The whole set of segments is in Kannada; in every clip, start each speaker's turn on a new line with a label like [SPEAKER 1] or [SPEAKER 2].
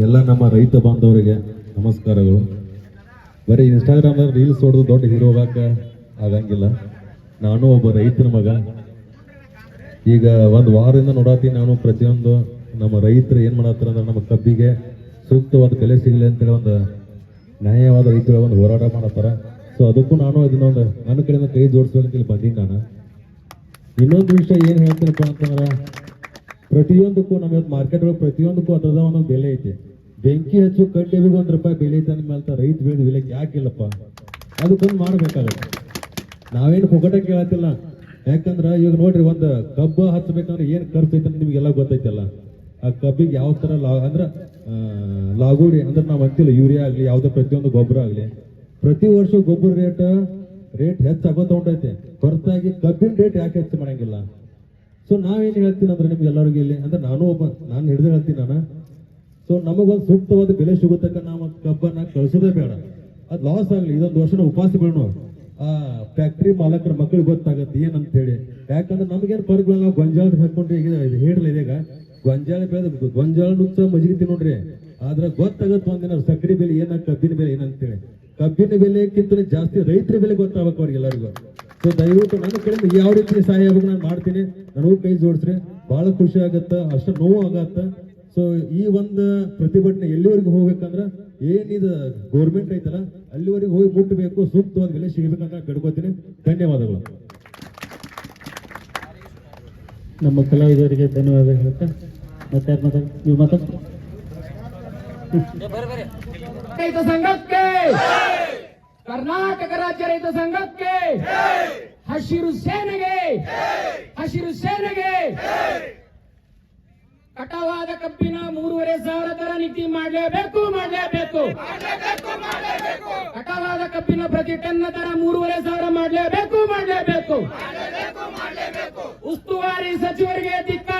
[SPEAKER 1] ಎಲ್ಲ ನಮ್ಮ ರೈತ ಬಾಂಧವರಿಗೆ ನಮಸ್ಕಾರಗಳು. ಬರೀ ಅಲ್ಲಿ ರೀಲ್ಸ್ ಹೊಡೆದು ದೊಡ್ಡ ಹೀರೋ ಹೋಗಕ್ಕೆ ಆಗಂಗಿಲ್ಲ. ನಾನು ಒಬ್ಬ ರೈತನ ಮಗ. ಈಗ ಒಂದು ವಾರದಿಂದ ನೋಡತ್ತೀನಿ ನಾನು ಪ್ರತಿಯೊಂದು ನಮ್ಮ ರೈತರು ಏನು ಮಾಡತ್ತಾರ ಅಂದ್ರೆ ನಮ್ಮ ಕಬ್ಬಿಗೆ ಸೂಕ್ತವಾದ ಬೆಲೆ ಸಿಗಲಿ ಅಂತೇಳಿ ಒಂದು ನ್ಯಾಯವಾದ ರೈತರ ಒಂದು ಹೋರಾಟ ಮಾಡತ್ತಾರ. ಸೊ ಅದಕ್ಕೂ ನಾನು ಇದನ್ನೊಂದು ನನ್ನ ಕಡೆಯಿಂದ ಕೈ ಜೋಡಿಸ್ಬೇಕಂತ ಇಲ್ಲಿ ಬಂದೀನಿ ನಾನು. ಇನ್ನೊಂದು ವಿಷಯ ಏನು ಹೇಳ್ತೀನಪ್ಪ ಅಂತಂದ್ರೆ ಪ್ರತಿಯೊಂದಕ್ಕೂ ನಮ್ಮ ಇವತ್ತು ಮಾರ್ಕೆಟ್ ಒಳಗೆ ಪ್ರತಿಯೊಂದಕ್ಕೂ ಅದರದ ಒಂದು ಬೆಲೆ ಐತೆ. ಬೆಂಕಿ ಹಚ್ಚು ಕಡ್ಡೆಬಿಗೆ ಒಂದು ರೂಪಾಯಿ ಬೆಲೆ ಐತೆ ಅಂದ್ಮೇಲೆ ರೈತ ಬೆಳೆದ ಬೆಲೆ ಯಾಕಿಲ್ಲಪ್ಪ. ಅದಕ್ಕೊಂದು ಮಾಡ್ಬೇಕಾಗತ್ತೆ. ನಾವೇನು ಪೊಗಟ ಕೇಳತ್ತಿಲ್ಲ. ಯಾಕಂದ್ರ ಈಗ ನೋಡ್ರಿ ಒಂದು ಕಬ್ಬ ಹಚ್ಚಬೇಕಂದ್ರೆ ಏನ್ ಖರ್ಚು ಐತೆ ನಿಮ್ಗೆಲ್ಲ ಗೊತ್ತೈತಲ್ಲ. ಆ ಕಬ್ಬಿಗೆ ಯಾವ ತರ ಲಾ ಅಂದ್ರ ಲಾಗೋಡಿ ಅಂದ್ರೆ ನಾವು ಅಂತಿಲ್ಲ ಯೂರಿಯಾ ಆಗ್ಲಿ, ಯಾವ್ದೇ ಪ್ರತಿಯೊಂದು ಗೊಬ್ಬರ ಆಗ್ಲಿ. ಪ್ರತಿ ವರ್ಷ ಗೊಬ್ಬರ ರೇಟ್ ರೇಟ್ ಹೆಚ್ಚಾಗೋ ತಗೊಂಡೈತೆ. ಹೊರತಾಗಿ ಕಬ್ಬಿನ ರೇಟ್ ಯಾಕೆ ಹೆಚ್ಚು ಮಾಡಂಗಿಲ್ಲ? ಸೊ ನಾವೇನು ಹೇಳ್ತೀನಿ ಅಂದ್ರೆ ನಿಮ್ಗೆ ಎಲ್ಲರಿಗೂ ಇಲ್ಲಿ, ಅಂದ್ರೆ ನಾನು ಒಬ್ಬ, ನಾನು ಹಿಡಿದು ಹೇಳ್ತೀನಿ ನಾನು. ಸೊ ನಮಗೊಂದು ಸೂಕ್ತವಾದ ಬೆಲೆ ಸಿಗುತ್ತಕ್ಕ ನಾವು ಕಬ್ಬನ್ನ ಕಳಿಸೋದೇ ಬೇಡ. ಅದು ಲಾಸ್ ಆಗಲಿ, ಇದೊಂದು ವರ್ಷನ ಉಪವಾಸ ಬೀಳೋ ಆ ಫ್ಯಾಕ್ಟ್ರಿ ಮಾಲಕರ ಮಕ್ಕಳಿಗೆ ಗೊತ್ತಾಗತ್ತೆ ಏನಂತ ಹೇಳಿ ಯಾಕಂದ್ರೆ ನಮ್ಗೇನು ಪರ್ಗಳು ನಾವು ಗೊಂಜಾಳ ಹಾಕೊಂಡ್ರಿ ಈಗ ಇದು ಹೇಳಲ್ಲ ಇದೀಗ ಗೊಂಜಾಳ ಬೆಳೆದ, ಗೊಂಜಾಳ ನುಚ್ಚ ಮಜ್ಜಿಗೆ ತಿನ್ನೋಡ್ರಿ ಆದ್ರೆ ಗೊತ್ತಾಗತ್ತೆ ಒಂದಿನ ಸಕ್ಕರೆ ಬೆಲೆ ಏನ, ಕಬ್ಬಿನ ಬೆಲೆ ಏನಂತೇಳಿ. ಕಬ್ಬಿನ ಬೆಲೆಕ್ಕಿಂತ ಜಾಸ್ತಿ ರೈತರ ಬೆಲೆ ಗೊತ್ತಾಗಬೇಕು ಅವ್ರಿಗೆಲ್ಲರಿಗೂ ಸೊ ದಯವಿಟ್ಟು ನನ್ನ ಕಡೆಯಿಂದ ಯಾವ ರೀತಿ ಸಹಾಯ ಆಗಬೇಕು ನಾನು ಮಾಡ್ತೀನಿ. ನನಗೂ ಕೈ ಜೋಡಿಸ್ರಿ ಬಹಳ ಖುಷಿ ಆಗತ್ತ, ಅಷ್ಟು ನೋವು ಆಗತ್ತ. ಸೊ ಈ ಒಂದು ಪ್ರತಿಭಟನೆ ಎಲ್ಲಿವರೆಗೂ ಹೋಗ್ಬೇಕಂದ್ರೆ ಏನಿದು ಗೌರ್ಮೆಂಟ್ ಐತಲ್ಲ, ಅಲ್ಲಿವರೆಗೂ ಹೋಗಿ ಮುಟ್ಟಬೇಕು, ಸೂಕ್ತವಾದ ಬೆಲೆ ಸಿಗಬೇಕಂತ ಕಡ್ಕೋತೀನಿ ಧನ್ಯವಾದಗಳು.
[SPEAKER 2] ನಮ್ಮ ಕಲಾವಿದರಿಗೆ ಧನ್ಯವಾದ ಹೇಳ್ತಾ ಮತ್ತೆ ನೀವು ಮಾತಾಡ
[SPEAKER 3] ರೈತ ಸಂಘಕ್ಕೆ, ಕರ್ನಾಟಕ ರಾಜ್ಯ ರೈತ ಸಂಘಕ್ಕೆ, ಹಸಿರು ಸೇನೆಗೆ ಹಸಿರು ಸೇನೆಗೆ, ಕಟವಾದ ಕಬ್ಬಿನ ಮೂರುವರೆ ಸಾವಿರ ದರ ನೀತಿ ಮಾಡಲೇಬೇಕು ಮಾಡಲೇಬೇಕು. ಕಟವಾದ ಕಬ್ಬಿನ ಪ್ರತಿ ಟನ್ನ ದರ ಮೂರುವರೆ ಸಾವಿರ ಮಾಡಲೇಬೇಕು ಮಾಡಲೇಬೇಕು. ಉಸ್ತುವಾರಿ ಸಚಿವರಿಗೆ ಧಿಕ್ಕಾರ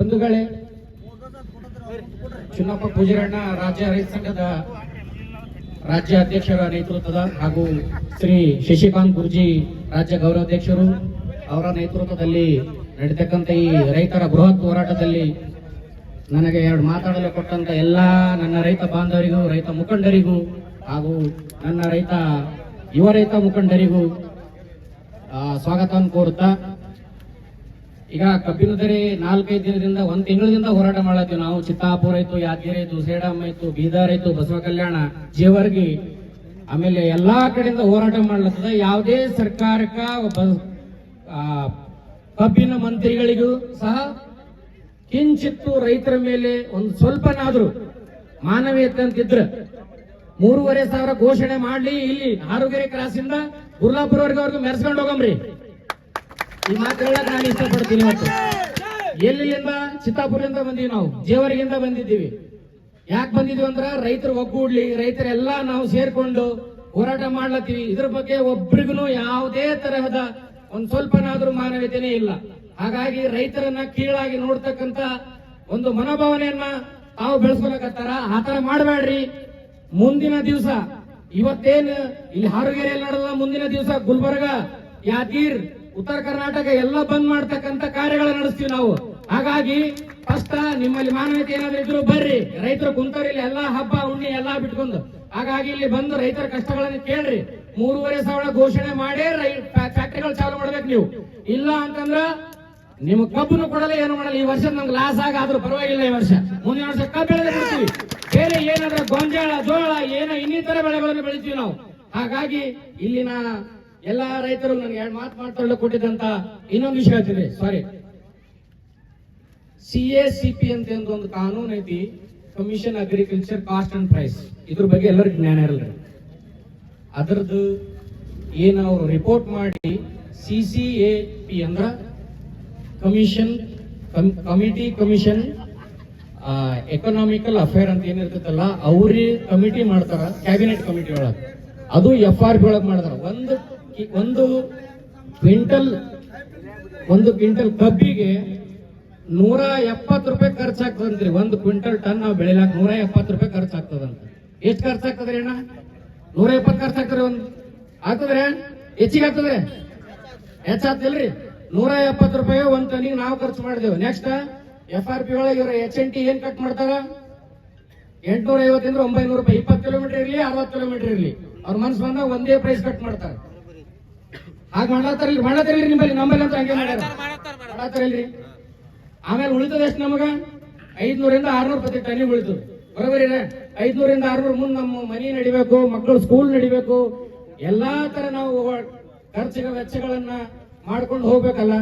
[SPEAKER 3] ಬಂಧುಗಳೇ ಚುನ್ನಪ್ಪ ಪೂಜಾರಣ್ಣ ರಾಜ್ಯ ರೈತ ಸಂಘದ ರಾಜ್ಯ ಅಧ್ಯಕ್ಷರ ನೇತೃತ್ವದ ಹಾಗೂ ಶ್ರೀ ಶಶಿಕಾಂತ್ ಗುರುಜಿ ರಾಜ್ಯ ಗೌರವಾಧ್ಯಕ್ಷರು ಅವರ ನೇತೃತ್ವದಲ್ಲಿ ನಡೀತಕ್ಕಂಥ ಈ ರೈತರ ಬೃಹತ್ ಹೋರಾಟದಲ್ಲಿ ನನಗೆ ಎರಡು ಮಾತಾಡಲು ಕೊಟ್ಟಂತ ಎಲ್ಲ ನನ್ನ ರೈತ ಬಾಂಧವರಿಗೂ, ರೈತ ಮುಖಂಡರಿಗೂ ಹಾಗೂ ನನ್ನ ರೈತ, ಯುವ ರೈತ ಮುಖಂಡರಿಗೂ ಸ್ವಾಗತವನ್ನು ಕೋರುತ್ತಾ ಈಗ ಕಬ್ಬಿನ ದರಿ ನಾಲ್ಕೈದು ದಿನದಿಂದ, ಒಂದ್ ತಿಂಗಳಿಂದ ಹೋರಾಟ ಮಾಡತ್ತೀವಿ ನಾವು. ಚಿತ್ತಾಪುರ ಆಯ್ತು ಯಾದಗಿರಿ ಆಯ್ತು ಸೇಡಮ್ಮ ಆಯ್ತು ಬೀದರ್ ಆಯ್ತು ಬಸವ ಕಲ್ಯಾಣ, ಜೇವರ್ಗಿ. ಆಮೇಲೆ ಎಲ್ಲಾ ಕಡೆಯಿಂದ ಹೋರಾಟ ಮಾಡ್ಲತ್ತದ. ಯಾವುದೇ ಸರ್ಕಾರಕ್ಕ ಕಬ್ಬಿನ ಮಂತ್ರಿಗಳಿಗೂ ಸಹ ಕಿಂಚಿತ್ತು ರೈತರ ಮೇಲೆ ಒಂದು ಸ್ವಲ್ಪನಾದ್ರೂ ಮಾನವೀಯತೆ ಅಂತಿದ್ರ ಮೂರುವರೆ ಸಾವಿರ ಘೋಷಣೆ ಮಾಡ್ಲಿ ಇಲ್ಲಿ ಆರೋಗ್ಯ ಕ್ರಾಸಿಂದ ಗುರ್ಲಾಪುರವರೆಗೆ ಅವ್ರಿಗೆ ಮೆರೆಸ್ಕೊಂಡು ಹೋಗಮ್ರಿ. ಈ ಮಾತು ನಾನು ಇಷ್ಟಪಡ್ತೀನಿ ಇವತ್ತು ಎಲ್ಲಿಂದ? ಚಿತ್ತಾಪುರದಿಂದ ಬಂದೀವಿ ನಾವು. ಜೇವರಿಗಿಂದ ಬಂದಿದ್ದೀವಿ. ಯಾಕೆ ಬಂದಿದ್ವಿ ಅಂದ್ರ ರೈತರು ಒಗ್ಗೂಡ್ಲಿ, ರೈತರೆಲ್ಲ ನಾವು ಸೇರ್ಕೊಂಡು ಹೋರಾಟ ಮಾಡ್ಲತ್ತೀವಿ. ಇದ್ರ ಬಗ್ಗೆ ಒಬ್ರಿಗೂ ಯಾವುದೇ ತರಹದ ಒಂದ್ ಸ್ವಲ್ಪನಾದ್ರೂ ಮಾನವೀಯತೆನೇ ಇಲ್ಲ. ಹಾಗಾಗಿ ರೈತರನ್ನ ಕೀಳಾಗಿ ನೋಡ್ತಕ್ಕಂತ ಒಂದು ಮನೋಭಾವನೆಯನ್ನ ತಾವು ಬೆಳೆಸ್ಕೊಳಕತ್ತಾರ. ಆತರ ಮಾಡಬೇಡ್ರಿ ಮುಂದಿನ ದಿವಸ, ಇವತ್ತೇನು ಇಲ್ಲಿ ಹಾರುಗೆರೆಯಲ್ಲಿ ನಡೆದ ಮುಂದಿನ ದಿವಸ ಗುಲ್ಬರ್ಗ, ಯಾದಗಿರ್ ಉತ್ತರ ಕರ್ನಾಟಕ ಎಲ್ಲ ಬಂದ್ ಮಾಡ್ತಕ್ಕಂಥ ಕಾರ್ಯಗಳ ನಡೆಸ್ತೀವಿ ನಾವು. ಹಾಗಾಗಿ ಫಸ್ಟ್ ನಿಮ್ಮಲ್ಲಿ ಮಾನವೀಯತೆ ಏನಾದ್ರೂ ಇದ್ರು ಬರ್ರಿ. ರೈತರು ಕುಂತವ್ರು, ಇಲ್ಲಿ ಎಲ್ಲಾ ಹಬ್ಬ ಉಣ್ಣಿ ಎಲ್ಲಾ ಬಿಟ್ಕೊಂಡು. ಹಾಗಾಗಿ ಇಲ್ಲಿ ಬಂದು ರೈತರ ಕಷ್ಟಗಳನ್ನು ಕೇಳ್ರಿ. ಮೂರುವರೆ ಸಾವಿರ ಘೋಷಣೆ ಮಾಡೇ ಫ್ಯಾಕ್ಟರಿಗಳು ಚಾಲು ಮಾಡ್ಬೇಕು ನೀವು. ಇಲ್ಲ ಅಂತಂದ್ರ ನಿಮ್ ಕಬ್ಬನ್ನು ಕೊಡಲ್ಲ ಏನು ಮಾಡಲ್ಲ. ಈ ವರ್ಷ ನಮ್ಗೆ ಲಾಸ್ ಆಗ ಆದ್ರೂ ಪರವಾಗಿಲ್ಲ ಈ ವರ್ಷ. ಮುಂದಿನ ವರ್ಷ ಕಬ್ಬು ಬಿಡ್ತೀವಿ. ಬೇರೆ ಏನಾದ್ರೂ ಗೊಂಜಾಳ, ಜೋಳ, ಏನೋ ಇನ್ನಿತರ ಬೆಳೆಗಳನ್ನು ಬೆಳಿತೀವಿ ನಾವು. ಹಾಗಾಗಿ ಇಲ್ಲಿನ ಎಲ್ಲಾ ರೈತರು ನನಗೆ ಎರಡು ಮಾತು ಮಾತಾಡಲು ಕೊಟ್ಟಿದ್ದಂತ ಇನ್ನೊಂದು ವಿಷಯ ಹೇಳ್ತೀನಿ. Sorry C A C P ಅಂತ ಒಂದು ಕಾನೂನು ಐತಿ. Commission agriculture cost and price ಇದ್ರ ಬಗ್ಗೆ ಎಲ್ಲರಿಗೂ ಜ್ಞಾನ ಇರಲ್ಲ. ಅದರದ್ದು ಏನು ಅವರು ರಿಪೋರ್ಟ್ ಮಾಡಿ ಸಿ ಸಿ ಎ ಪಿ ಅಂದ್ರ commission committee commission economical affair ಅಂತ ಏನಿರ್ತೈತಲ್ಲ ಅವ್ರಿ ಕಮಿಟಿ ಮಾಡ್ತಾರ ಕ್ಯಾಬಿನೆಟ್ ಕಮಿಟಿ ಒಳಗೆ. ಅದು ಎಫ್ ಆರ್ ಪಿ ಒಳಗೆ ಮಾಡ್ತಾರ. ಒಂದು ಒಂದು ಕ್ವಿಂಟಲ್ ಒಂದು ಕ್ವಿಂಟಲ್ ಕಬ್ಬಿಗೆ ನೂರ ಎಪ್ಪತ್ತು ರೂಪಾಯಿ ಖರ್ಚಾಗ್ತದಂತ್ರಿ. ಒಂದು ಕ್ವಿಂಟಲ್ ಟನ್ ನಾವು ಬೆಳಿಲಾಕ ನೂರ ಎಪ್ಪತ್ತು ರೂಪಾಯಿ ಖರ್ಚಾಗ್ತದಂತ ಎಷ್ಟು ಖರ್ಚಾಗ್ತದ್ರಿ ಅಣ್ಣ? ನೂರ ಎಪ್ಪತ್ತು ಖರ್ಚಾಗ್ತದ್ರಿ ಒಂದು. ಆಗ್ತದ್ರೆ? ಹೆಚ್ಚಿಗೆ ಆಗ್ತದೆ ಹೆಚ್ಚಾಗ್ತಿಲ್ರಿ? ನೂರ ಎಪ್ಪತ್ತು ರೂಪಾಯಿ ಒಂದ್ ಟನಿಗೆ ನಾವು ಖರ್ಚು ಮಾಡಿದೆವು. ನೆಕ್ಸ್ಟ್ ಎಫ್ ಆರ್ ಪಿ ಒಳಗೆ ಇವರ ಎಚ್ ಎನ್ ಟಿ ಏನ್ ಕಟ್ ಮಾಡ್ತಾರ? ಎಂಟ್ನೂರ ಐವತ್ತಿಂದ ಒಂಬೈನೂರು ರೂಪಾಯಿ. ಇಪ್ಪತ್ತು ಕಿಲೋಮೀಟರ್ ಇರಲಿ, ಅರವತ್ತು ಕಿಲೋಮೀಟರ್ ಇರಲಿ. ಅವ್ರ ಮನ್ಸು ಬಂದಾಗ ಒಂದೇ ಪ್ರೈಸ್ ಕಟ್ ಮಾಡ್ತಾರೆ. ಹಾಗೆ ಮಾಡತ್ತಾರ ಇಲ್ರಿ ನಿಮ್ಮಲ್ಲಿ ನಮ್ಮಲ್ಲಿ ಅಂತ ಹಂಗೆ ಮಾಡತ್ತಾರಲ್ರಿ ಆಮೇಲೆ ಉಳಿತದ ಎಷ್ಟು ನಮಗ? ಐದ್ನೂರಿಂದ ಆರ್ನೂರು ಪ್ರತಿ ಟನ್ನಿ ಉಳಿತು. ಬರೋಬರಿ ಐದ್ನೂರಿಂದ ಆರ್ನೂರು ಮುಂದೆ ನಮ್ಮ ಮನೆ ನಡಿಬೇಕು ಮಕ್ಕಳು ಸ್ಕೂಲ್ ನಡಿಬೇಕು. ಎಲ್ಲಾ ತರ ನಾವು ಖರ್ಚಿನ ವೆಚ್ಚಗಳನ್ನ ಮಾಡ್ಕೊಂಡು ಹೋಗ್ಬೇಕಲ್ಲ.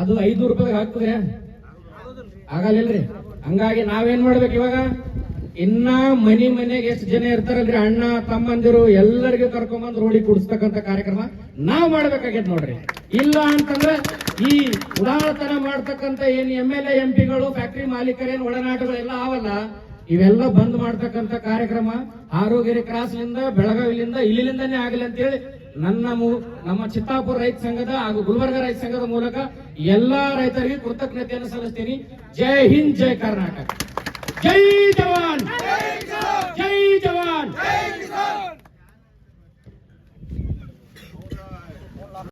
[SPEAKER 3] ಅದು ಐದ್ನೂರು ರೂಪಾಯಿ ಹಾಕ್ತದೆ ಆಗಲಿಲ್ರಿ ಹಂಗಾಗಿ ನಾವೇನ್ ಮಾಡ್ಬೇಕು ಇವಾಗ? ಇನ್ನ ಮನಿ ಮನೆಗೆ ಎಷ್ಟು ಜನ ಇರ್ತಾರಲ್ರಿ ಅಣ್ಣ, ತಮ್ಮಂದಿರು ಎಲ್ಲರಿಗೂ ಕರ್ಕೊಂಬಂದ್ ರೋಡಿಗೆ ಕುಡಿಸ್ತಕ್ಕಂತ ಕಾರ್ಯಕ್ರಮ ನಾವ್ ಮಾಡ್ಬೇಕಾಗೈತೆ ನೋಡ್ರಿ. ಇಲ್ಲ ಅಂತಂದ್ರೆ ಈ ಉಡಾಳತನ ಮಾಡ್ತಕ್ಕಂತ ಏನ್ ಎಂ ಎಲ್ ಎಂ ಪಿಗಳು ಫ್ಯಾಕ್ಟರಿ ಮಾಲೀಕರೇನ್ ಒಳನಾಟಗಳೆಲ್ಲ ಅವಲ್ಲ ಇವೆಲ್ಲ ಬಂದ್ ಮಾಡ್ತಕ್ಕಂತ ಕಾರ್ಯಕ್ರಮ ಆರೋಗ್ಯ ಕ್ರಾಸ್ಲಿಂದ, ಬೆಳಗಾವಿಲಿಂದ ಇಲ್ಲಿಂದನೇ ಆಗಲಿ ಅಂತೇಳಿ ನನ್ನ ಮೂ- ನಮ್ಮ ಚಿತ್ತಾಪುರ ರೈತ ಸಂಘದ ಹಾಗೂ ಗುಲ್ಬರ್ಗ ರೈತ ಸಂಘದ ಮೂಲಕ ಎಲ್ಲಾ ರೈತರಿಗೆ ಕೃತಜ್ಞತೆಯನ್ನು ಸಲ್ಲಿಸ್ತೀನಿ. ಜೈ ಹಿಂದ್, ಜೈ ಕರ್ನಾಟಕ. જય જવાન જય જવાન જય કિસાન